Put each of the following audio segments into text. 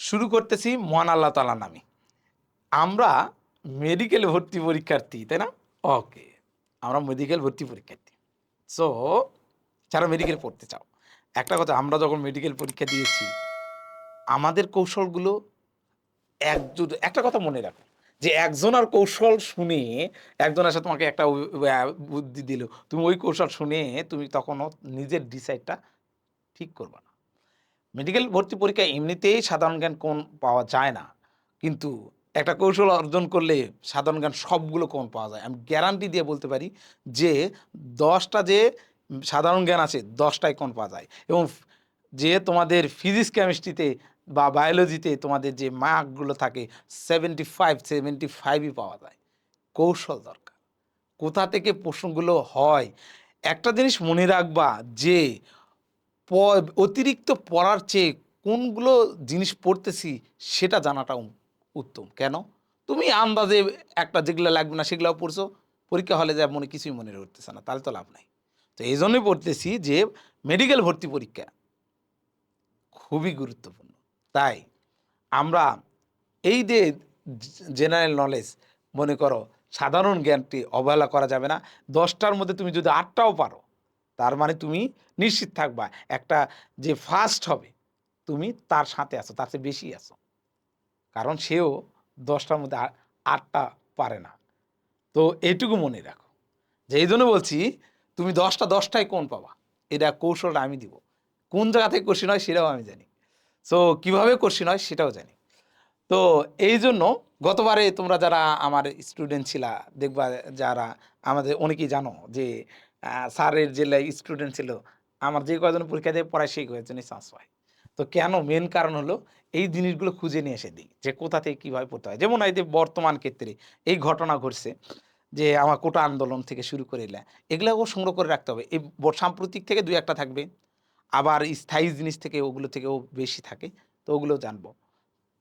শুরু করতেছি মহান আল্লাহ তালা নামে। আমরা মেডিকেল ভর্তি পরীক্ষার্থী তাই না? ওকে আমরা মেডিকেল ভর্তি পরীক্ষার্থী। সো যারা মেডিকেল পড়তে চাও একটা কথা আমরা যখন মেডিকেল পরীক্ষা দিয়েছি আমাদের কৌশলগুলো একজন একটা কথা মনে রাখো যে একজনের কৌশল শুনে একজন এসে তোমাকে একটা বুদ্ধি দিল। তুমি ওই কৌশল শুনে তুমি তখনও নিজের ডিসাইডটা ঠিক করবে মেডিকেল ভর্তি পরীক্ষায় এমনিতেই সাধারণ জ্ঞান কোন পাওয়া যায় না। কিন্তু একটা কৌশল অর্জন করলে সাধারণ জ্ঞান সবগুলো কোন পাওয়া যায়। আমি গ্যারান্টি দিয়ে বলতে পারি যে দশটা যে সাধারণ জ্ঞান আছে, দশটাই কোন পাওয়া যায়। এবং যে তোমাদের ফিজিক্স কেমিস্ট্রিতে বা বায়োলজিতে তোমাদের যে মার্কগুলো থাকে সেভেন্টি ফাইভ সেভেন্টি ফাইভই পাওয়া যায়। কৌশল দরকার। কোথা থেকে প্রশ্নগুলো হয়? একটা জিনিস মনে রাখবা যে অতিরিক্ত পড়ার চেয়ে কোনগুলো জিনিস পড়তেছি সেটা জানাটা উত্তম। কেন? তুমি আন্দাজে একটা যেগুলো লাগবে না সেগুলো পড়ছো, পরীক্ষা হলে যা মনে কিছুই মনে করতেছে না, তাহলে তো লাভ নাই। তো এই জন্যই পড়তেছি যে মেডিকেল ভর্তি পরীক্ষা খুবই গুরুত্বপূর্ণ। তাই আমরা এই যে জেনারেল নলেজ মনে করো সাধারণ জ্ঞানটি অবহেলা করা যাবে না, দশটার মধ্যে তুমি যদি আটটাও পারো তার মানে তুমি নিশ্চিত থাকবা। একটা যে ফার্স্ট হবে, তুমি তার সাথে আছো, তার চেয়ে বেশি আছো। কারণ সেও দশটার মধ্যে আটটা পারে না। তো এইটুকু মনে রাখো। যে এই জন্য বলছি, তুমি দশটা, দশটায় কোন পাবা? এটা কৌশলটা আমি দিব। কোন জায়গা থেকে কোশ্চিন হয় সেটাও আমি জানি। সো কীভাবে কোশ্চিন হয় সেটাও জানি। তো এই জন্য গতবারে তোমরা যারা আমার স্টুডেন্ট ছিলা, দেখবা যারা আমাদের অনেকেই জানো যে স্যারের যে স্টুডেন্ট ছিল, আমার যে কয়জন পরীক্ষা দিয়ে পড়ায় সেই কয়েকজনই চান্স পায়। তো কেন? মেন কারণ হলো, এই জিনিসগুলো খুঁজে নিয়ে এসে দিই, যে কোথা থেকে কীভাবে পড়তে হয়। যেমন এই যে বর্তমান ক্ষেত্রে এই ঘটনা ঘটছে, যে আমার কোটা আন্দোলন থেকে শুরু করে এলে এগুলোও সংগ্রহ করে রাখতে হবে। এই সাম্প্রতিক থেকে দুই একটা থাকবে, আবার স্থায়ী জিনিস থেকে ওগুলো থেকেও বেশি থাকে, তো ওগুলো জানব।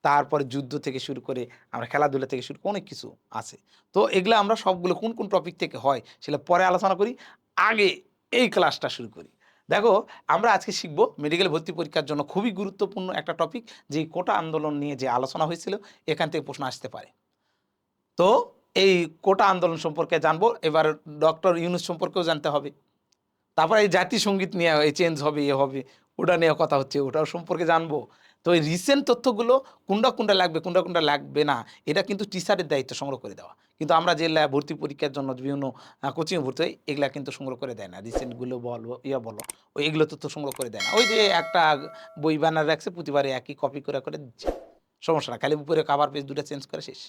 তারপরে যুদ্ধ থেকে শুরু করে, আমরা খেলাধুলা থেকে শুরু করে অনেক কিছু আছে। তো এগুলো আমরা সবগুলো কোন কোন টপিক থেকে হয় সেটা পরে আলোচনা করি। আগে এই ক্লাসটা শুরু করি। দেখো, আমরা আজকে শিখব মেডিকেল ভর্তি পরীক্ষার জন্য খুবই গুরুত্বপূর্ণ একটা টপিক যে কোটা আন্দোলন নিয়ে যে আলোচনা হয়েছিল, এখান থেকে প্রশ্ন আসতে পারে। তো এই কোটা আন্দোলন সম্পর্কে জানব, এবার ডক্টর ইউনুস সম্পর্কেও জানতে হবে। তারপরে এই জাতীয় সংগীত নিয়ে এই চেঞ্জ হবে, এ হবে, ওটা নিয়ে কথা হচ্ছে, ওটাও সম্পর্কে জানব। তো এই রিসেন্ট তথ্যগুলো কোনটা কোনটা লাগবে, কোনটা কোনটা লাগবে না, এটা কিন্তু টিচারের দায়িত্ব সংগ্রহ করে দেওয়া। কিন্তু আমরা যে ভর্তি পরীক্ষার জন্য বিভিন্ন কোচিং ভর্তি হয় এগুলা কিন্তু সংগ্রহ করে দেয় না। রিসেন্টগুলো বলো, ইয়া বলো, ওই এগুলো তথ্য সংগ্রহ করে দেয় না। ওই যে একটা বই বানার রাখছে, প্রতিবারে একই কপি করে করে দিচ্ছে। সমস্যা না, খালি উপরে কাভার পেজ দুটো চেঞ্জ করে, শেষ।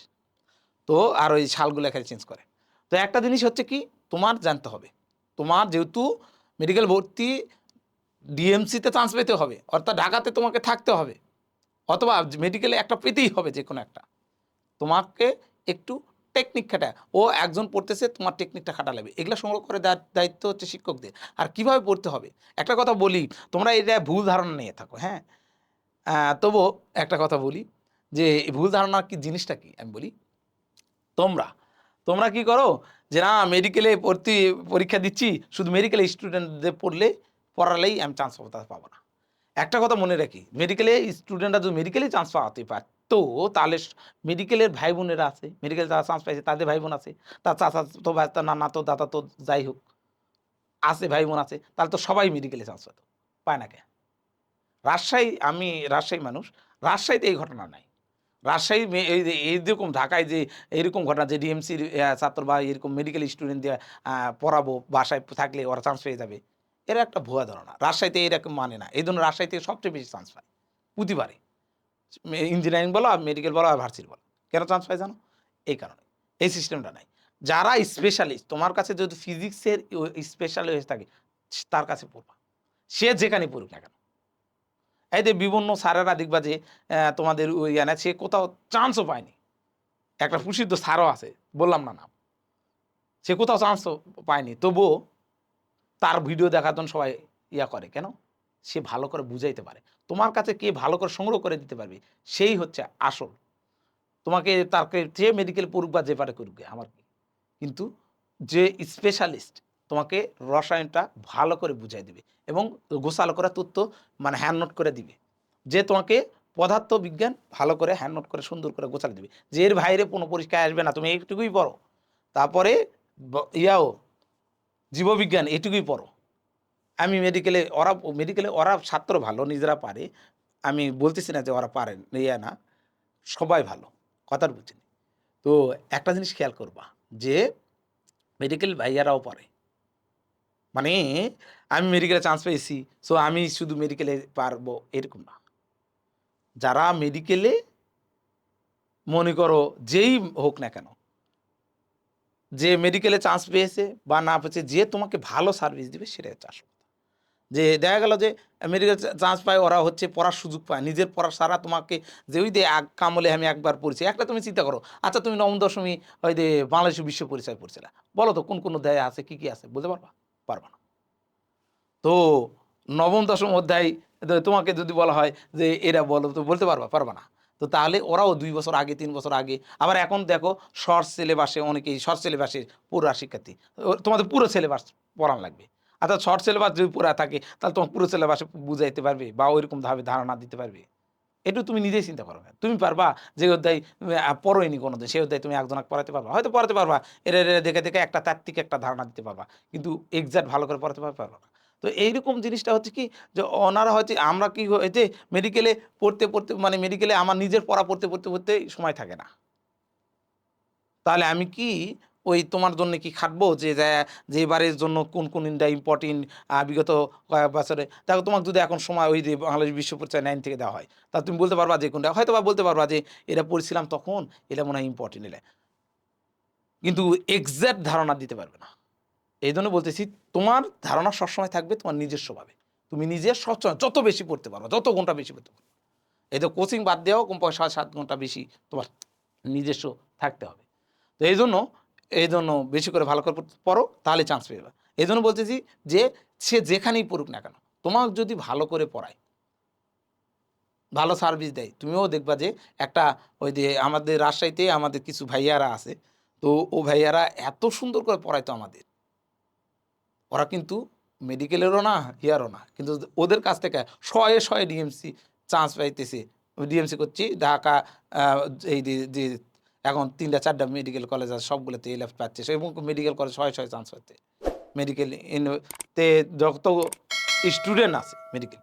তো আর ওই শালগুলো খালি চেঞ্জ করে। তো একটা জিনিস হচ্ছে কি, তোমার জানতে হবে। তোমার যেহেতু মেডিকেল ভর্তি ডিএমসিতে চান্স পেতে হবে, অর্থাৎ ঢাকাতে তোমাকে থাকতে হবে। অথবা মেডিকেলে একটা পেতেই হবে যে কোনো একটা। তোমাকে একটু টেকনিক খাটা ও একজন পড়তেছে, তোমার টেকনিকটা খাটা লাগবে এগুলো সংগ্রহ করে দায়িত্ব হচ্ছে শিক্ষকদের। আর কীভাবে পড়তে হবে? একটা কথা বলি, তোমরা এটা ভুল ধারণা নিয়ে থাকো হ্যাঁ? তবুও একটা কথা বলি, যে ভুল ধারণা কি জিনিসটা কি? আমি বলি, তোমরা তোমরা কি করো? যে না মেডিকেলে ভর্তি পরীক্ষা দিচ্ছি, শুধু মেডিকেলে স্টুডেন্টদের পড়লে, পড়ালেই আমি চান্স পাবো না। একটা কথা মনে রাখি মেডিকেলে স্টুডেন্টরা যদি মেডিকেলে চান্স পাওয়াতে পারতো তাহলে মেডিকেলের ভাই বোনেরা আছে মেডিকেল যারা চান্স পাইছে, তাদের ভাই বোন আছে, তার চাচা তো ভাই তার নানা তো, দাদা তো, যাই হোক, আছে, ভাই বোন আছে, তাহলে তো সবাই মেডিকেলে চান্স পাতো, পায় না কে রাজশাহী, আমি রাজশাহী মানুষ, রাজশাহীতে এই ঘটনা নাই। রাজশাহী এইরকম ঢাকায় যে, এইরকম ঘটনা যে ডিএমসির ছাত্র বা এরকম মেডিকেল স্টুডেন্ট দিয়ে পড়াবো, বাসায় থাকলে ওরা চান্স পেয়ে যাবে এরা একটা ভুয়া ধারণা। রাজশাহীতে এরকম মানে না। এই জন্য রাজশাহীতে সবচেয়ে বেশি চান্স পায়। প্রতিবারে। ইঞ্জিনিয়ারিং বলো আর মেডিকেল বলো আর ভার্সিটি বলো। কেন চান্স পায় জানো? এই কারণে। এই সিস্টেমটা নাই। যারা স্পেশালিস্ট তোমার কাছে যদি ফিজিক্সের স্পেশালিস্ট থাকে তার কাছে পড়বা। সে যেখানে পড়ুক না কেন। এই যে বিভিন্ন স্যারেরা দেখবা যে তোমাদের ওই না, সে কোথাও চান্সও পায়নি। একটা প্রসিদ্ধ স্যারও আছে বললাম না নাম। সে কোথাও চান্সও পায়নি। তবুও তার ভিডিও দেখার জন্য সবাই ইয়া করে, কেন? সে ভালো করে বুঝাইতে পারে। তোমার কাছে কে ভালো করে সংগ্রহ করে দিতে পারবে, সেই হচ্ছে আসল। তোমাকে তাকে যে মেডিকেল পড়ুক বা যে পারে করুক আমার কি? কিন্তু যে স্পেশালিস্ট তোমাকে রসায়নটা ভালো করে বুঝাই দিবে এবং গোসাল করে তথ্য মানে হ্যান্ড নোট করে দিবে। যে তোমাকে পদার্থ বিজ্ঞান ভালো করে হ্যান্ড নোট করে সুন্দর করে গোছালে দিবে। যে এর বাইরে কোনো পরীক্ষায় আসবে না, তুমি এইটুকুই পড়ো। তারপরে ইয়াও জীববিজ্ঞান এটুকুই পড়ো। আমি মেডিকেলে ওরা মেডিকেলে ওরা ছাত্র ভালো, নিজেরা পারে। আমি বলতেছি না যে ওরা পারে, ইয়া না। সবাই ভালো, কথার বুঝিনি তো একটা জিনিস খেয়াল করবা যে মেডিকেল ভাইয়ারাও পারে মানে আমি মেডিকেলে চান্স পেয়েছি সো আমি শুধু মেডিকেলে পারব এরকম না। যারা মেডিকেলে মনে করো যেই হোক না কেন যে মেডিকেলে চান্স পেয়েছে বা না পেয়েছে, যে তোমাকে ভালো সার্ভিস দিবে সেটাই হচ্ছে আসল যে দেখা গেল যে মেডিকেল চান্স পায়, ওরা হচ্ছে পড়ার সুযোগ পায়, নিজের পড়ার সারা তোমাকে যে ওই যে কামলে আমি একবার পড়েছি, একটা তুমি চিন্তা করো আচ্ছা তুমি নবম দশমী ওই যে বাংলাদেশ বিশ্ব পরিচয় পড়ছিলা, বলো তো কোন কোন অধ্যায় আছে, কি কি আছে, বলতে পারবা? পারবা না। তো নবম দশম অধ্যায় তোমাকে যদি বলা হয় যে এরা বলো, তো বলতে পারবা? পারবা না। তো তাহলে ওরাও দুই বছর আগে তিন বছর আগে আবার এখন দেখো শর্ট সিলেবাসে অনেকেই শর্ট সিলেবাসে পুরো শিক্ষার্থী তোমাদের পুরো সিলেবাস পড়ান লাগবে অর্থাৎ শর্ট সিলেবাস যদি পুরা থাকে তাহলে তোমার পুরো সিলেবাসে বুঝাইতে পারবে বা ওইরকম ভাবে ধারণা দিতে পারবে একটু তুমি নিজেই চিন্তা করো তুমি পারবা যে অধ্যায় পড়োইনি কোনো দিন সেই অধ্যায় তুমি একজনকে পড়াতে পারবা হয়তো পড়াতে পারবা এরা দেখে দেখে একটা তাত্ত্বিক একটা ধারণা দিতে পারবা কিন্তু এক্সাক্ট ভালো করে পড়াতে পারবা না তো এইরকম জিনিসটা হচ্ছে কি যে ওনারা হচ্ছে আমরা কি হয়েছে মেডিকেলে পড়তে পড়তে মানে মেডিকেলে আমার নিজের পড়া পড়তে পড়তে পড়তে সময় থাকে না। তাহলে আমি কি ওই তোমার জন্য কি খাটবো যে, যা- এবারের জন্য কোন কোন ইন্ডা ইম্পর্টেন্ট বিগত কয়েক বছরে? দেখো তোমাকে যদি এখন সময় ওই যে বাংলাদেশ বিশ্ব পরিচয় নাইন থেকে দেওয়া হয়, তা তুমি বলতে পারবা যে কোনটা? হয়তো বা বলতে পারবা যে এটা পড়ছিলাম তখন, এটা মনে হয় ইম্পর্টেন্ট এটা কিন্তু এক্সাক্ট ধারণা দিতে পারবে না। এই জন্য বলতেছি, তোমার ধারণা সবসময় থাকবে তোমার নিজস্বভাবে। তুমি নিজে সবসময় যত বেশি পড়তে পারো যত ঘণ্টা বেশি পড়তে পারো এই তো কোচিং বাদ দেওয়াও কমপক্ষে সাত সাত ঘণ্টা বেশি তোমার নিজস্ব থাকতে হবে। তো এই জন্য এই জন্য বেশি করে ভালো করে পড়ো, তাহলে চান্স পেয়ে যাবে। এই জন্য বলতেছি যে, সে যেখানেই পড়ুক না কেন, তোমাকে যদি ভালো করে পড়ায়, ভালো সার্ভিস দেয়, তুমিও দেখবা যে একটা ওই যে আমাদের রাজশাহীতে আমাদের কিছু ভাইয়ারা আছে, তো ও ভাইয়ারা এত সুন্দর করে পড়ায় তো আমাদের। ওরা কিন্তু মেডিকেলেরও না ইয়ারও না। কিন্তু ওদের কাছ থেকে শয়ে শয়ে ডিএমসি চান্স পাইতেছে। ডিএমসি করছি, ঢাকা এই যে- এখন তিনটা, চারটা মেডিকেল কলেজ আছে, সবগুলোতে এলএফ পাচ্ছে। এবং মেডিকেল কলেজ শয়ে শয়ে চান্স পাচ্ছে। মেডিকেল তে যত স্টুডেন্ট আছে মেডিকেল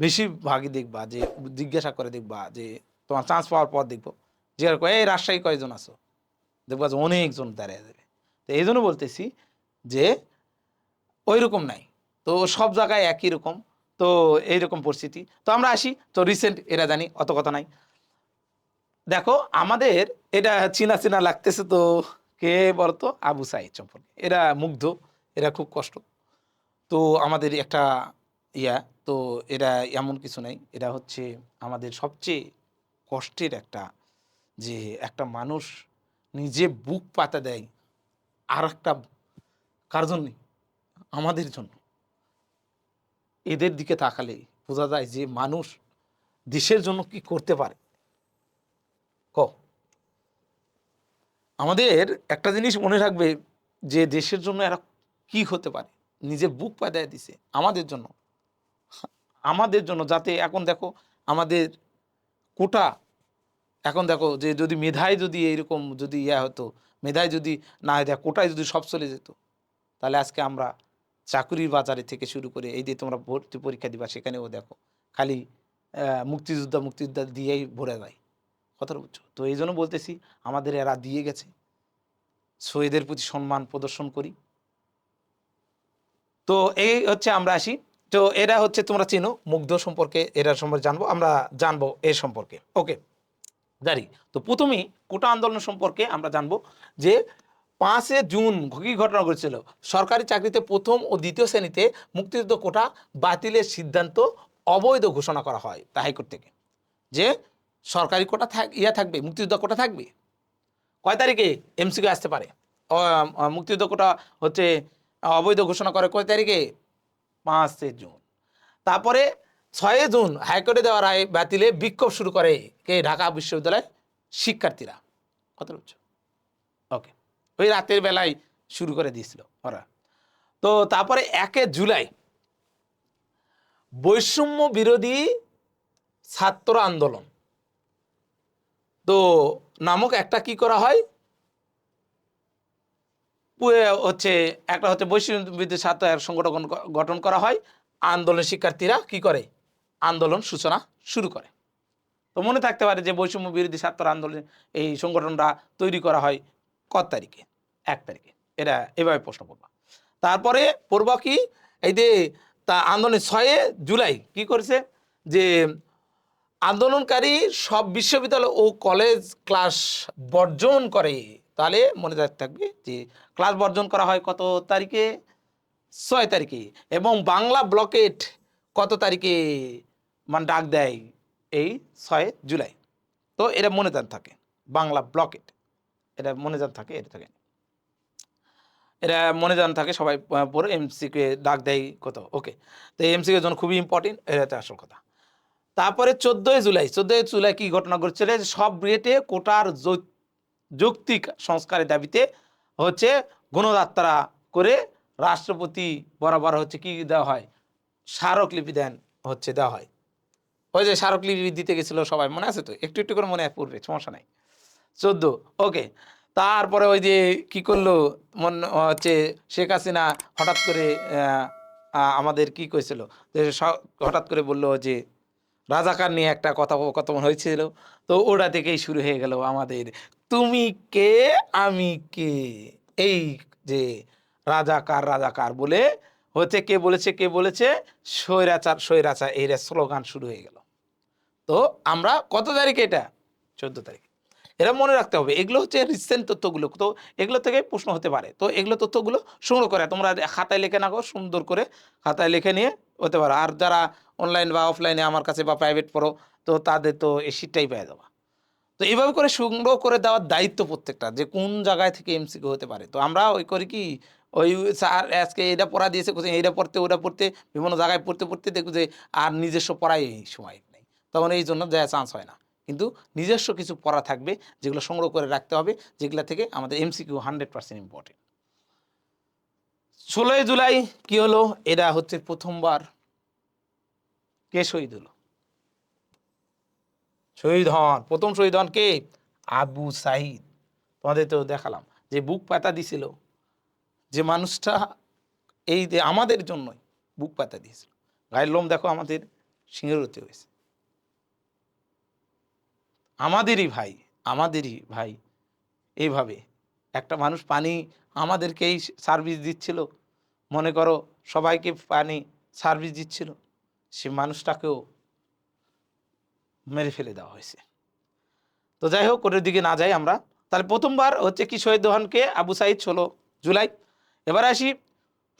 বেশিরভাগই দেখবা যে, জিজ্ঞাসা করে দেখবা যে, তোমার চান্স পাওয়ার পর দেখব। জিজ্ঞাসা করে এই রাজশাহী কয়জন আছো? দেখবা যে অনেকজন দাঁড়িয়ে যাবে তো এই জন্য বলতেছি যে ওই রকম নাই। তো সব জায়গায় একই রকম। তো এইরকম পরিস্থিতি। তো আমরা আসি। তো রিসেন্ট এরা জানি, অত কথা নাই। দেখো, আমাদের এটা চিনা চিনা লাগতেছে তো কে বলতো? আবু সাইদ সম্পর্কে। এরা মুগ্ধ, এরা খুব কষ্ট। তো আমাদের একটা ইয়া, তো এরা এমন কিছু নাই। এরা হচ্ছে আমাদের সবচেয়ে কষ্টের একটা যে একটা মানুষ নিজে বুক পাতা দেয়। আর একটা কার জন্যে? আমাদের জন্য। এদের দিকে তাকালে বোঝা যায় যে মানুষ দেশের জন্য কি করতে পারে। ক। আমাদের একটা জিনিস মনে রাখবে যে দেশের জন্য এরা কি হতে পারে। নিজে বুক পাদায় দিছে আমাদের জন্য। আমাদের জন্য যাতে এখন দেখো আমাদের কোটা, এখন দেখো যে যদি মেধায় যদি এইরকম যদি ইয়া হতো, মেধায় যদি না দেখো কোটায় যদি সব চলে যেত, তাহলে আজকে আমরা চাকরির বাজারে থেকে শুরু করে এই যে তোমরা ভর্তি পরীক্ষা দিবা সেখানেও দেখো, খালি মুক্তিযোদ্ধা মুক্তিযোদ্ধা দিয়েই ভরে যায়। কথাটা বুঝছ? তো এই জন্য বলতেছি, আমাদের এরা দিয়ে গেছে। শহীদের প্রতি সম্মান প্রদর্শন করি। তো এই হচ্ছে আমরা আসি। তো এরা হচ্ছে তোমরা চেনো, মুগ্ধ সম্পর্কে এরা সম্পর্কে জানব, আমরা জানব এ সম্পর্কে। ওকে জানি তো প্রথমেই কোটা আন্দোলন সম্পর্কে আমরা জানব যে পাঁচে জুন কি ঘটনা ঘটেছিল। সরকারি চাকরিতে প্রথম ও দ্বিতীয় শ্রেণীতে মুক্তিযুদ্ধ কোটা বাতিলের সিদ্ধান্ত অবৈধ ঘোষণা করা হয় তা হাইকোর্ট থেকে। যে সরকারি কোটা থাক, ইয়া থাকবে, মুক্তিযুদ্ধ কোটা থাকবে। কয় তারিখে এমসিকে আসতে পারে? মুক্তিযুদ্ধ কোটা হচ্ছে অবৈধ ঘোষণা করে কয় তারিখে? পাঁচে জুন। তারপরে ছয় জুন হাইকোর্টে দেওয়া রায় বাতিলে বিক্ষোভ শুরু করে কে? ঢাকা বিশ্ববিদ্যালয়ের শিক্ষার্থীরা। বুঝছ ওকে ওই রাতের বেলায় শুরু করে দিয়েছিল ওরা। তো তারপরে একে জুলাই বৈষম্য বিরোধী ছাত্র আন্দোলন। তো নামক একটা কি করা হয়? হচ্ছে একটা হচ্ছে বিরোধী ছাত্র সংগঠন গঠন করা হয়। আন্দোলন শিক্ষার্থীরা কি করে? আন্দোলন সূচনা শুরু করে। তো মনে থাকতে পারে যে বৈষম্য বিরোধী ছাত্র আন্দোলন এই সংগঠনটা তৈরি করা হয় কত তারিখে? এক তারিখে। এটা এভাবে প্রশ্ন করবা। তারপরে পড়ব কি, এই যে তা আন্দোলন ছয়ে জুলাই কি করেছে, যে আন্দোলনকারী সব বিশ্ববিদ্যালয় ও কলেজ ক্লাস বর্জন করে, তাহলে মনে থাকবে যে ক্লাস বর্জন করা হয় কত তারিখে? ছয় তারিখে। এবং বাংলা ব্লকেট কত তারিখে? মানে ডাক দেয় এই ছয় জুলাই। তো এটা মনে থাকে, বাংলা ব্লকেট। এটা মনে থাকে, এটা থাকে। এটা মনে যান থাকে সবাই পড়ে এমসিকে ডাক দেয় কত ওকে তো এমসিকে জন্য খুবই ইম্পর্টেন্ট এটা হচ্ছে আসল কথা। তারপরে চোদ্দোই জুলাই চোদ্দোই জুলাই কি ঘটনা ঘটছিল সব গ্রেটে কোটার যৌক্তিক সংস্কারের দাবিতে হচ্ছে গণযাত্রা করে রাষ্ট্রপতি বরাবর হচ্ছে কি দেওয়া হয়? স্মারকলিপি দেন, হচ্ছে দেওয়া হয়। ওই যে স্মারকলিপি দিতে গেছিল সবাই, মনে আছে তো? একটু একটু করে মনে পড়বে সমস্যা নাই। চোদ্দ ওকে তারপরে ওই যে কি করল, মন, হচ্ছে শেখ হাসিনা হঠাৎ করে আমাদের কি কইছিল, যে হঠাৎ করে বলল যে রাজাকার নিয়ে একটা কথা হয়েছিল, তো ওটা থেকেই শুরু হয়ে গেল আমাদের। তুমি কে? আমি কে? এই যে রাজাকার রাজাকার বলে হচ্ছে কে বলেছে কে বলেছে? স্বৈরাচার স্বৈরাচার এই স্লোগান শুরু হয়ে গেল। তো আমরা কত তারিখে এটা? চোদ্দ তারিখ। এরা মনে রাখতে হবে, এগুলো হচ্ছে রিসেন্ট তথ্যগুলো। তো এগুলো থেকে প্রশ্ন হতে পারে। তো এগুলো তথ্যগুলো সংগ্রহ করে, তোমরা খাতায় লিখে নাও, সুন্দর করে খাতায় লিখে নিয়ে হতে পারো। আর যারা অনলাইন বা অফলাইনে আমার কাছে বা প্রাইভেট পড়ো, তো তাদের তো এই সিটটাই পেয়ে যাবা। তো এইভাবে করে সংগ্রহ করে দেওয়ার দায়িত্ব প্রত্যেকটা, যে কোন জায়গায় থেকে এমসিকে হতে পারে। তো আমরা ওই করি কি, ওই স্যার আজকে এটা পড়া দিয়েছে কোথায় এইটা পড়তে, ওটা পড়তে, বিভিন্ন জায়গায় পড়তে পড়তে দেখো যে আর নিজস্ব পড়াই এই সময় নেই। তখন এই জন্য দেওয়া চান্স হয় না। কিন্তু নিজস্ব কিছু পড়া থাকবে যেগুলো সংগ্রহ করে রাখতে হবে, যেগুলো থেকে আমাদের এমসিকিউ হান্ড্রেড পার্সেন্ট ইম্পর্টেন্ট ষোলোই জুলাই কি হলো? এটা হচ্ছে প্রথমবার। কে শহীদ হলো? শহীদ হন। প্রথম শহীদ হন কে? আবু সাহিদ তোমাদের তো দেখালাম যে বুক পাতা দিছিল। যে মানুষটা এই আমাদের জন্যই বুক পাতা দিয়েছিল। গায়ের লোম দেখো আমাদের সিংহরতি হয়েছে। আমাদেরই ভাই আমাদেরই ভাই। এইভাবে একটা মানুষ পানি আমাদেরকেই সার্ভিস দিচ্ছিল। মনে করো সবাইকে পানি সার্ভিস দিচ্ছিল। সে মানুষটাকেও মেরে ফেলে দেওয়া হয়েছে। তো যাই হোক ওটার দিকে না যাই আমরা। তাহলে প্রথমবার হচ্ছে কি শহীদ দোহানকে আবু সাইদ ষোলো জুলাই। এবার আসি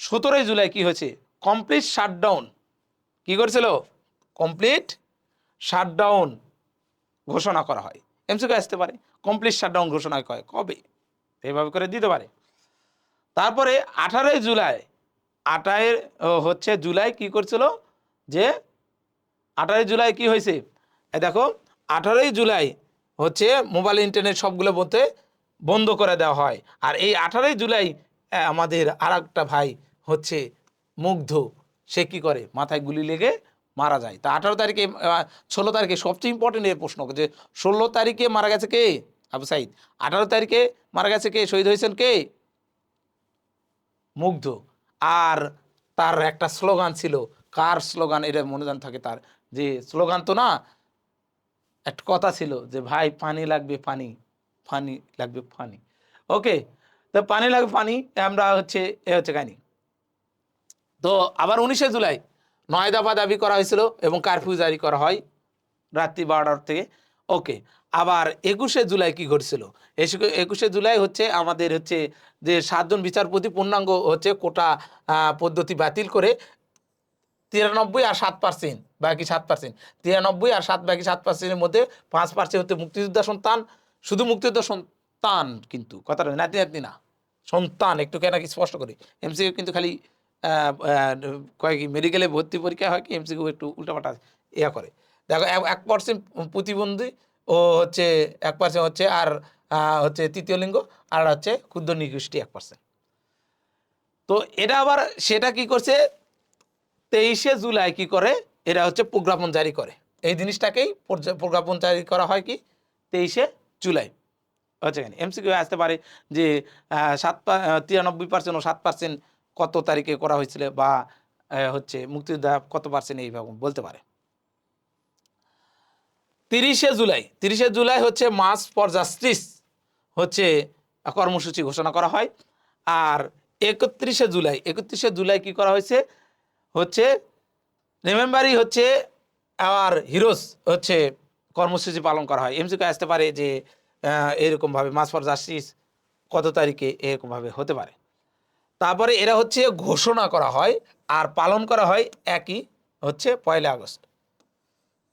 সতেরোই জুলাই কি হয়েছে? কমপ্লিট শাটডাউন কি করেছিল? কমপ্লিট শাটডাউন ঘোষণা করা হয়। এমসিকে আসতে পারে কমপ্লিট শাটডাউন ঘোষণা করে কবে? এইভাবে করে দিতে পারে। তারপরে আঠারোই জুলাই, আঠাই হচ্ছে জুলাই কি করছিল? যে আঠারোই জুলাই কি হয়েছে? দেখো, আঠারোই জুলাই হচ্ছে মোবাইল ইন্টারনেট সবগুলো বলতে বন্ধ করে দেওয়া হয়। আর এই আঠারোই জুলাই আমাদের আর ভাই হচ্ছে মুগ্ধ। সে কি করে? মাথায় গুলি লেগে মারা যায়। তা আঠারো তারিখে ষোলো তারিখে সবচেয়ে ইম্পর্টেন্ট এর প্রশ্ন যে, ষোলো তারিখে মারা গেছে কে? আবু সাইদ। আঠারো তারিখে মারা গেছে কে? শহীদ হয়েছেন কে? মুগ্ধ। আর তার একটা স্লোগান ছিল, কার স্লোগান? এটা মনে জান থাকে তার। যে স্লোগান তো না, একটা কথা ছিল যে, ভাই, পানি লাগবে পানি পানি লাগবে পানি। ওকে তো পানি লাগবে পানি, আমরা হচ্ছে, এ হচ্ছে কাহিনি। তো আবার উনিশে জুলাই নয় দফা দাবি করা হয়েছিল এবং কারফিউ জারি করা হয় রাত্রি বারোটার থেকে। ওকে, আবার একুশে জুলাই কি ঘটছিল? একুশে জুলাই হচ্ছে আমাদের হচ্ছে যে সাতজন বিচারপতি পূর্ণাঙ্গ হচ্ছে কোটা পদ্ধতি বাতিল করে তিরানব্বই আর সাত পার্সেন্ট বাকি সাত পার্সেন্ট তিরানব্বই আর সাত, বাকি সাত পার্সেন্টের মধ্যে পাঁচ পার্সেন্ট হচ্ছে মুক্তিযোদ্ধা সন্তান। শুধু মুক্তিযোদ্ধা সন্তান কিন্তু, কথাটা নাতি নাতনি না, সন্তান, একটু কেন কি স্পষ্ট করি। এমসিকিউ কিন্তু খালি আহ, আহ, কয় কি মেডিকেলে ভর্তি পরীক্ষা হয় কি এমসিকিউ একটু উল্টাপাল্টা ইয়া করে। দেখো এক- পার্সেন্ট প্রতিবন্ধী ও হচ্ছে এক পার্সেন্ট হচ্ছে আর হচ্ছে তৃতীয় লিঙ্গ আর হচ্ছে ক্ষুদ্র নিগোষ্ঠী এক পার্সেন্ট তো এটা আবার সেটা কি করছে তেইশে জুলাই কি করে এরা হচ্ছে প্রজ্ঞাপন জারি করে। এই জিনিসটাকেই প্রজ্ঞাপন জারি করা হয় কি তেইশে জুলাই। হচ্ছে এমসিকিউ আসতে পারে যে সাত তিরানব্বই পার্সেন্ট ও সাত পার্সেন্ট কত তারিখে করা হয়েছিল বা হচ্ছে মুক্তিযোদ্ধা কত পার্সেন্ট এইভাবে বলতে পারে তিরিশে জুলাই তিরিশে জুলাই হচ্ছে মাস ফর জাস্টিস হচ্ছে কর্মসূচি ঘোষণা করা হয়। আর একত্রিশে জুলাই একত্রিশে জুলাই কি করা হয়েছে? হচ্ছে রিমেম্বারই হচ্ছে আওয়ার হিরোস হচ্ছে কর্মসূচি পালন করা হয়। এমসিকে আসতে পারে যে এরকমভাবে মাস ফর জাস্টিস কত তারিখে এরকমভাবে হতে পারে। তারপরে এরা হচ্ছে ঘোষণা করা হয় আর পালন করা হয় একই হচ্ছে পয়লা আগস্ট।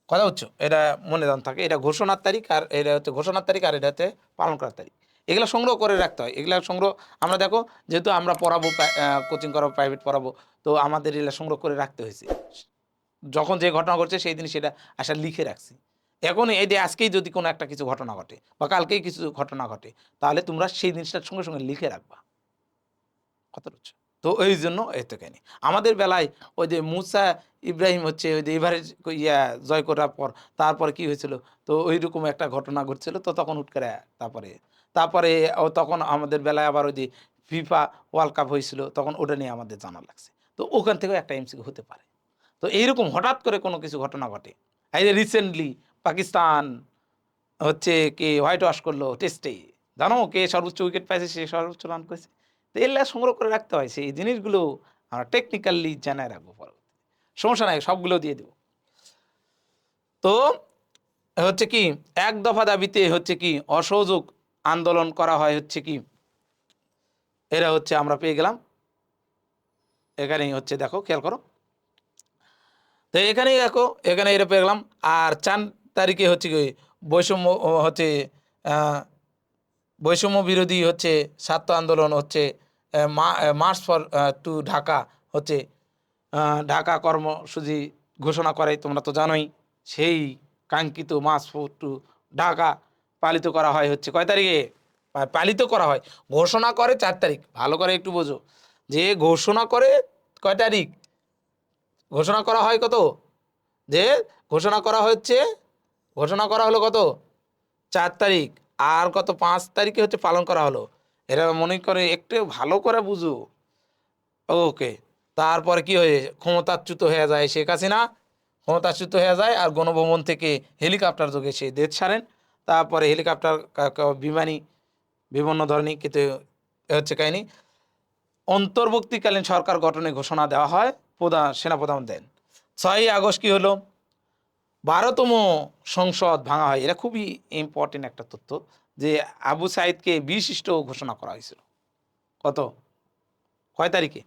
কথা হচ্ছে এটা মনে দান থাকে, এটা ঘোষণার তারিখ আর এটা হচ্ছে ঘোষণার তারিখ আর এটা হচ্ছে পালন করার তারিখ। এগুলো সংগ্রহ করে রাখতে হয়, এগুলো সংগ্রহ, আমরা দেখো যেহেতু আমরা পড়াবো কোচিং করাবো প্রাইভেট পড়াবো, তো আমাদের এগুলো সংগ্রহ করে রাখতে হয়েছে। যখন যে ঘটনা ঘটছে সেই দিন সেটা আসা লিখে রাখছি। এখন এই যে আজকেই যদি কোনো একটা কিছু ঘটনা ঘটে বা কালকেই কিছু ঘটনা ঘটে, তাহলে তোমরা সেই জিনিসটার সঙ্গে সঙ্গে লিখে রাখবা। কত হচ্ছে তো ওই জন্য এত কেন। আমাদের বেলায় ওই যে মুসা ইব্রাহিম হচ্ছে, ওই যে এভারে ইয়া জয় করার পর, তারপর কি হয়েছিল? তো ওই রকম একটা ঘটনা ঘটছিল, তো তখন করে তারপরে তারপরে ও তখন আমাদের বেলায় আবার ওই যে ফিফা ওয়ার্ল্ড কাপ হয়েছিল, তখন ওটা নিয়ে আমাদের জানা লাগছে। তো ওখান থেকেও একটা এমসিকিউ হতে পারে। তো এইরকম হঠাৎ করে কোনো কিছু ঘটনা ঘটে। এই যে রিসেন্টলি পাকিস্তান হচ্ছে কে হোয়াইট ওয়াশ করল টেস্টে জানো কে সর্বোচ্চ উইকেট পাইছে, সে সর্বোচ্চ রান করেছে? তো সংগ্রহ করে রাখতে হয়। সেই জিনিসগুলো আমরা টেকনিক্যালি জানায় রাখব পরবর্তী সমস্যা নাই, সবগুলো দিয়ে দেবো। তো হচ্ছে কি, এক দফা দাবিতে হচ্ছে কি, অসহযোগ আন্দোলন করা হয় হচ্ছে কি, এরা হচ্ছে আমরা পেয়ে গেলাম। এখানেই হচ্ছে দেখো, খেয়াল করো। তো এখানেই দেখো, এখানে এটা পেয়ে গেলাম। আর চার তারিখে হচ্ছে কি, বৈষম্য হচ্ছে বৈষম্য বিরোধী হচ্ছে ছাত্র আন্দোলন হচ্ছে মার্চ ফর টু ঢাকা হচ্ছে ঢাকা কর্মসূচি ঘোষণা করে, তোমরা তো জানোই। সেই কাঙ্ক্ষিত মার্চ ফর টু ঢাকা পালিত করা হয় হচ্ছে কয় তারিখে? পালিত করা হয়। ঘোষণা করে চার তারিখ। ভালো করে একটু বোঝো। যে ঘোষণা করে কয় তারিখ? ঘোষণা করা হয় কত? যে ঘোষণা করা হচ্ছে, ঘোষণা করা হলো কত? চার তারিখ। আর কত পাঁচ তারিখে হচ্ছে পালন করা হলো। এরা মনে করে একটু ভালো করে বুঝো। ওকে, তারপরে কি হয়ে, ক্ষমতাচ্যুত হয়ে যায় শেখ হাসিনা। ক্ষমতাচ্যুত হয়ে যায় আর গণভবন থেকে হেলিকপ্টার যোগে সে দেশ ছাড়েন। তারপরে হেলিকপ্টার বিমানী বিভিন্ন ধরনের কিন্তু হচ্ছে কাহিনি। অন্তর্বর্তীকালীন সরকার গঠনে ঘোষণা দেওয়া হয়, প্রধান, সেনাপ্রধান দেন। ছয়ই আগস্ট কী হলো? বারোতম সংসদ ভাঙা হয়, এটা খুবই ইম্পর্টেন্ট একটা তথ্য যে আবু সাইদকে বিশিষ্ট ঘোষণা করা হয়েছিল। কত? কয় তারিখে?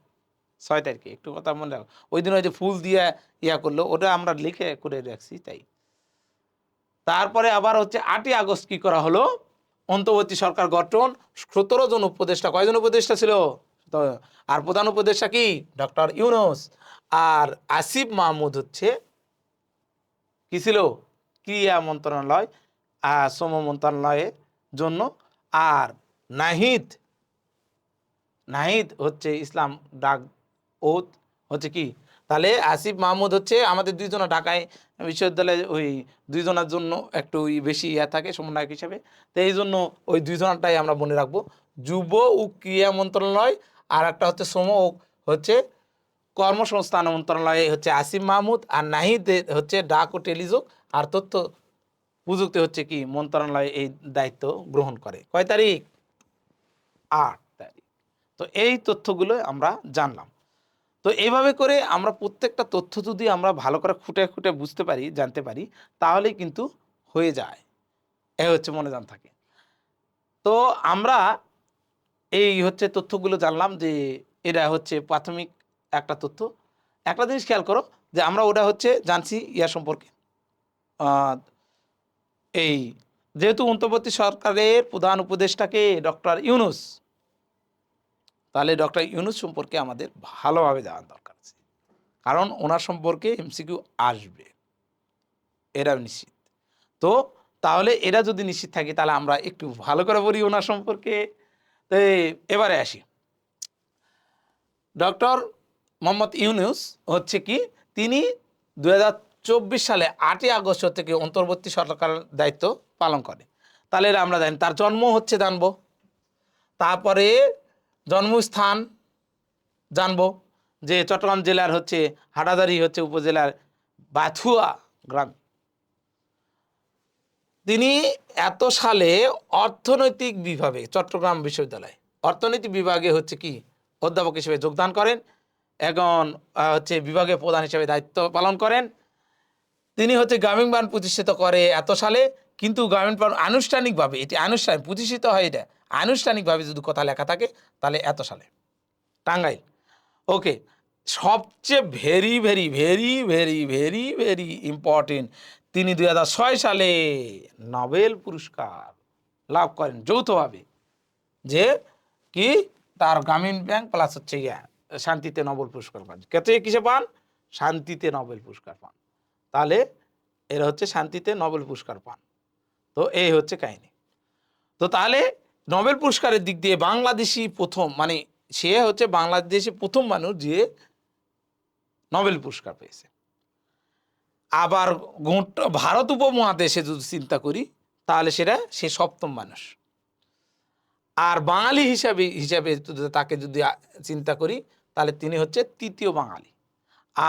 ছয় তারিখে। একটু কথা মনে রাখো। ওই দিন ওই যে ফুল দিয়ে ইয়া করল, ওটা আমরা লিখে করে রাখছি, তাই। তারপরে আবার হচ্ছে আটই আগস্ট কি করা হলো? অন্তর্বর্তী সরকার গঠন, সতেরো জন উপদেষ্টা, কয়জন উপদেষ্টা ছিল? আর প্রধান উপদেষ্টা কি? ডক্টর ইউনুস। আর আসিফ মাহমুদ হচ্ছে কি ছিল? ক্রিয়া মন্ত্রণালয় আর শ্রম মন্ত্রণালয়ের জন্য। আর নাহিদ নাহিদ হচ্ছে ইসলাম ডাক ওত হচ্ছে কি? তাহলে আসিফ মাহমুদ হচ্ছে আমাদের দুইজনা ঢাকায় বিশ্ববিদ্যালয়ে ওই দুইজনার জন্য একটু বেশি ইয়া থাকে, সমন্বয়ক হিসাবে। তো এই জন্য ওই দুইজনটাই আমরা মনে রাখব। যুব ও ক্রিয়া মন্ত্রণালয় আর একটা হচ্ছে শ্রম হচ্ছে কর্মসংস্থান মন্ত্রণালয়ে হচ্ছে আসিফ মাহমুদ আর নাহিদ হচ্ছে ডাক ও টেলিযোগ আর তথ্য প্রযুক্তি হচ্ছে কি মন্ত্রণালয় এই দায়িত্ব গ্রহণ করে। কয় তারিখ? আট তারিখ। তো এই তথ্যগুলো আমরা জানলাম। তো এইভাবে করে আমরা প্রত্যেকটা তথ্য যদি আমরা ভালো করে খুঁটে খুঁটে বুঝতে পারি, জানতে পারি, তাহলেই কিন্তু হয়ে যায়। এ হচ্ছে মনে জান থাকে। তো আমরা এই হচ্ছে তথ্যগুলো জানলাম যে এটা হচ্ছে প্রাথমিক একটা তথ্য। একটা জিনিস খেয়াল করো যে আমরা ওটা হচ্ছে জানছি ইয়া সম্পর্কে। এই যেহেতু অন্তর্বর্তী সরকারের প্রধান উপদেষ্টাকে ডক্টর ইউনুস, তাহলে ডক্টর ইউনুস সম্পর্কে আমাদের ভালোভাবে জানা দরকার আছে। কারণ ওনার সম্পর্কে এমসিকিউ আসবে। এরা নিশ্চিত। তো তাহলে এরা যদি নিশ্চিত থাকে, তাহলে আমরা একটু ভালো করে বলি ওনার সম্পর্কে। তো এবারে আসি। ডক্টর মোহাম্মদ ইউনুস হচ্ছে কি? তিনি দু চব্বিশ সালে আটই আগস্ট থেকে অন্তর্বর্তী সরকার দায়িত্ব পালন করে। তাহলে আমরা জানি, তার জন্ম হচ্ছে জানব। তারপরে জন্মস্থান জানব, যে চট্টগ্রাম জেলার হচ্ছে হাটাদারি হচ্ছে উপজেলার বাথুয়া গ্রাম। তিনি এত সালে অর্থনৈতিক বিভাগে, চট্টগ্রাম বিশ্ববিদ্যালয়, অর্থনৈতিক বিভাগে হচ্ছে কি অধ্যাপক হিসেবে যোগদান করেন। এখন হচ্ছে বিভাগের প্রধান হিসেবে দায়িত্ব পালন করেন। তিনি হচ্ছে গ্রামীণ বান প্রতিষ্ঠিত করে এত সালে, কিন্তু গ্রামীণ বান আনুষ্ঠানিকভাবে, এটি আনুষ্ঠানিক প্রতিষ্ঠিত হয় এটা, আনুষ্ঠানিকভাবে যদি কথা লেখা থাকে, তাহলে এত সালে। টাঙ্গাইল। ওকে, সবচেয়ে very very very very very very important তিনি দুই সালে নোবেল পুরস্কার লাভ করেন যৌথভাবে। যে কি? তার গ্রামীণ ব্যাংক প্লাস হচ্ছে ইয়া শান্তিতে নোবেল পুরস্কার পান। কেতে কিসে পান? শান্তিতে নোবেল পুরস্কার পান। তাহলে এরা হচ্ছে শান্তিতে নোবেল পুরস্কার পান। তো এই হচ্ছে কাহিনী। তো তাহলে নোবেল পুরস্কারের দিক দিয়ে বাংলাদেশি প্রথম মানে সে হচ্ছে বাংলাদেশি প্রথম মানুষ যে নোবেল পুরস্কার পেয়েছে। আবার গোটা ভারত উপমহাদেশে যদি চিন্তা করি, তাহলে সেটা সে সপ্তম মানুষ। আর বাঙালি হিসাবে হিসাবে তাকে যদি চিন্তা করি তাহলে তিনি হচ্ছে তৃতীয় বাঙালি।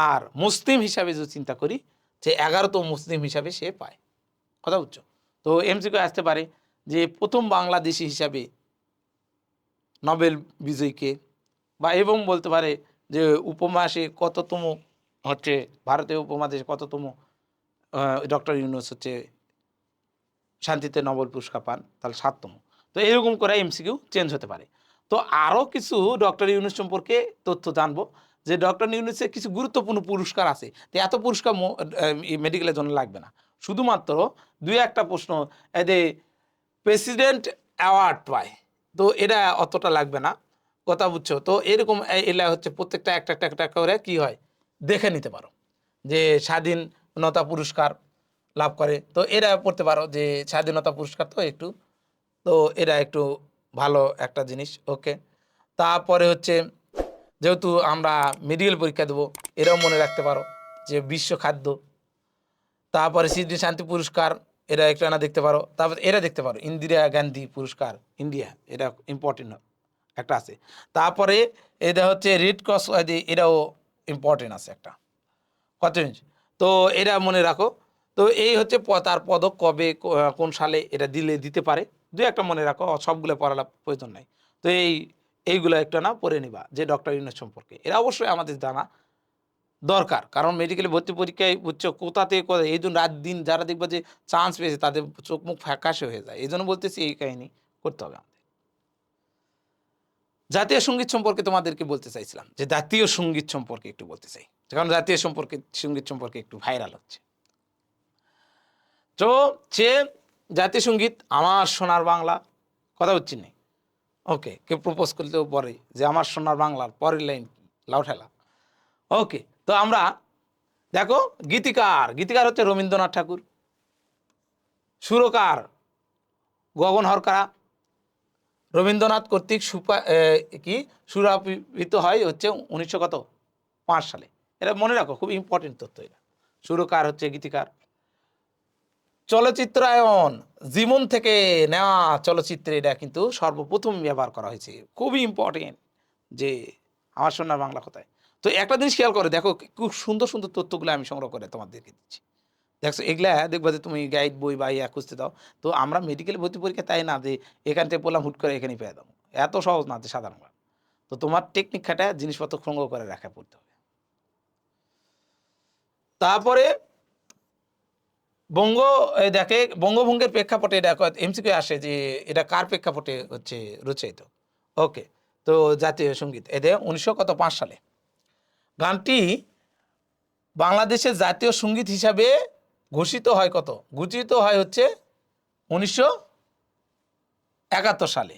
আর মুসলিম হিসাবে যদি চিন্তা করি, যে এগারোতম মুসলিম হিসাবে সে পায়। কথা বুঝছ? তো এমসিকে আসতে পারে যে প্রথম বাংলাদেশি হিসাবে নোবেল বিজয়ীকে বা এবং বলতে পারে যে উপমাসে কততম হচ্ছে ভারতীয় উপমহাদেশে কততম ডক্টর ইউনুস হচ্ছে শান্তিতে নোবেল পুরস্কার পান, তাহলে সাততম। তো এরকম করে এমসিকিউ চেঞ্জ হতে পারে। তো আরও কিছু ডক্টর ইউনুস সম্পর্কে তথ্য জানব যে ডক্টর ইউনুসের কিছু গুরুত্বপূর্ণ পুরস্কার আছে। তো এত পুরস্কার মেডিকেলের জন্য লাগবে না। শুধুমাত্র দুই একটা প্রশ্ন যে প্রেসিডেন্ট অ্যাওয়ার্ড পায়, তো এটা অতটা লাগবে না, কথা বুঝছ? তো এরকম এলা হচ্ছে প্রত্যেকটা একটা একটা একটা করে কি হয়, দেখে নিতে পারো যে স্বাধীনতা পুরস্কার লাভ করে। তো এরা পড়তে পারো যে স্বাধীনতা পুরস্কার তো একটু, তো এরা একটু ভালো একটা জিনিস ওকে তারপরে হচ্ছে, যেহেতু আমরা মেডিকেল পরীক্ষা দেবো এরাও মনে রাখতে পারো যে বিশ্ব খাদ্য। তারপরে সিডনি শান্তি পুরস্কার এরা একটু আনা দেখতে পারো। তারপর এরা দেখতে পারো, ইন্দিরা গান্ধী পুরস্কার, ইন্ডিয়া, এটা ইম্পর্টেন্ট একটা আছে। তারপরে এটা হচ্ছে রেড ক্রস এটাও ইম্পর্টেন্ট আছে একটা। কত ইঞ্চ? তো এরা মনে রাখো। তো এই হচ্ছে তার পদক কবে কোন সালে এটা দিলে, দিতে পারে। দু একটা মনে রাখো, সবগুলো পড়ার প্রয়োজন নাই। তো এই, এইগুলো একটা না পড়ে নিবা, যে ডক্টর ইউনুস সম্পর্কে। এরা অবশ্যই আমাদের জানা দরকার, কারণ মেডিকেলে ভর্তি পরীক্ষায় হচ্ছে কোথাতে কোথায়, এই জন্য রাত দিন যারা দেখবে যে চান্স পেয়েছে, তাদের চোখ মুখ ফ্যাকাশে হয়ে যায়। এই জন্য বলতেছি এই কাহিনী করতে হবে আমাদের। জাতীয় সংগীত সম্পর্কে তোমাদেরকে বলতে চাইছিলাম, যে জাতীয় সংগীত সম্পর্কে একটু বলতে চাই। কারণ জাতীয় সম্পর্কে, সংগীত সম্পর্কে একটু ভাইরাল হচ্ছে। তো সে জাতীয় সংগীত, আমার সোনার বাংলা, কথা হচ্ছে নেই ওকে কেউ প্রপোজ করলেও পরে যে আমার সোনার বাংলার পরের লাইন কি? লাউ ঠেলা। ওকে তো আমরা দেখো, গীতিকার গীতিকার হচ্ছে রবীন্দ্রনাথ ঠাকুর, সুরকার গগন হরকারা, রবীন্দ্রনাথ কর্তৃক সুপা কি, সুরাপিত হয় হচ্ছে উনিশশো কত? পাঁচ সালে। এটা মনে রাখো, খুব ইম্পর্টেন্ট তথ্য এটা। সুরকার হচ্ছে গীতিকার চলচ্চিত্রায়ন জীবন থেকে নেওয়া চলচ্চিত্রে এটা কিন্তু সর্বপ্রথম ব্যবহার করা হয়েছে। খুবই ইম্পর্টেন্ট যে আমার সোনার বাংলা কথায়। তো একটা জিনিস খেয়াল করে, দেখো খুব সুন্দর সুন্দর তথ্যগুলো আমি সংগ্রহ করে তোমাদেরকে দিচ্ছি। দেখছ, এগুলা দেখবা যে তুমি গাইড বই বা ইয়া খুঁজতে দাও। তো আমরা মেডিকেল ভর্তি পরীক্ষা তাই না যে এখান থেকে বললাম হুট করে এখানে পেয়ে দেবো এত সহজ না যে সাধারণ তো তোমার টেকনিক খাটা জিনিসপত্র সংগ্রহ করে রাখা পড়তে হবে। তারপরে বঙ্গ দেখে বঙ্গভঙ্গের প্রেক্ষাপটে এটা এমসিকে আসে যে এটা কার প্রেক্ষাপটে হচ্ছে রচিত? ওকে তো জাতীয় সংগীত এদের উনিশশো কত পাঁচ সালে। গানটি বাংলাদেশের জাতীয় সংগীত হিসাবে ঘোষিত হয় কত? ঘোষিত হয় হচ্ছে উনিশশো একাত্তর সালে।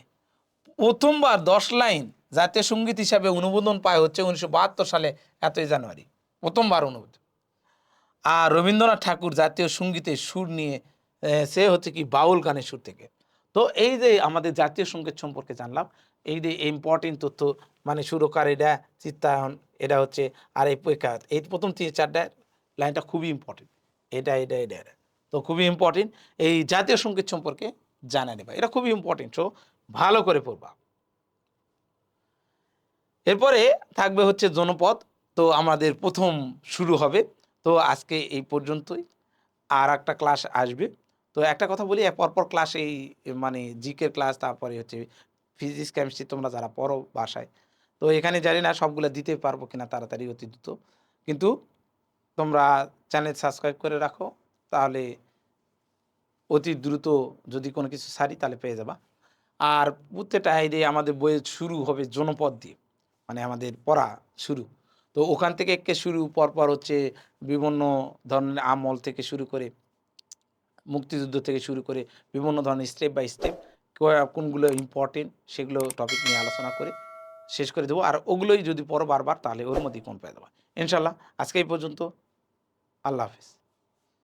প্রথমবার দশ লাইন জাতীয় সংগীত হিসাবে অনুমোদন পায় হচ্ছে উনিশশো বাহাত্তর সালে, এতই জানুয়ারি। প্রথমবার অনুমোদন। আর রবীন্দ্রনাথ ঠাকুর জাতীয় সঙ্গীতের সুর নিয়ে সে হচ্ছে কি বাউল গানের সুর থেকে। তো এই যে আমাদের জাতীয় সংগীত সম্পর্কে জানলাম, এই যে ইম্পর্টেন্ট তথ্য মানে সুরকার এটা চিত্তায়ন এটা হচ্ছে আর এই পরীক্ষা এই প্রথম তিন চারটা লাইনটা খুবই ইম্পর্টেন্ট এটা এটা এটা এটা। তো খুবই ইম্পর্টেন্ট এই জাতীয় সংগীত সম্পর্কে জানা নেবা। এটা খুবই ইম্পর্টেন্ট সো ভালো করে পড়বা। এরপরে থাকবে হচ্ছে জনপদ। তো আমাদের প্রথম শুরু হবে। তো আজকে এই পর্যন্তই। আর একটা ক্লাস আসবে। তো একটা কথা বলি পরপর ক্লাস এই মানে জিকের ক্লাস তারপরে হচ্ছে ফিজিক্স কেমিস্ট্রি তোমরা যারা পড়ো বাসায়, তো এখানে জানি না সবগুলো দিতে পারব কিনা তাড়াতাড়ি অতি দ্রুত। কিন্তু তোমরা চ্যানেল সাবস্ক্রাইব করে রাখো, তাহলে অতি দ্রুত যদি কোনো কিছু সারি তাহলে পেয়ে যাবা। আর প্রত্যেকটা আইডিয়া আমাদের বইয়ের শুরু হবে জনপদ দিয়ে মানে আমাদের পড়া শুরু। তো ওখান থেকে একে শুরু? পরপর হচ্ছে বিভিন্ন ধরনের আমল থেকে শুরু করে, মুক্তিযুদ্ধ থেকে শুরু করে বিভিন্ন ধরনের স্টেপ বাই স্টেপ কোনগুলো ইম্পর্টেন্ট সেগুলো টপিক নিয়ে আলোচনা করে শেষ করে দেবো। আর ওগুলোই যদি পরো বারবার তাহলে ওর মধ্যেই কোন পেয়ে দেবো। ইনশাল্লাহ আজকে এই পর্যন্ত। আল্লাহ হাফিজ।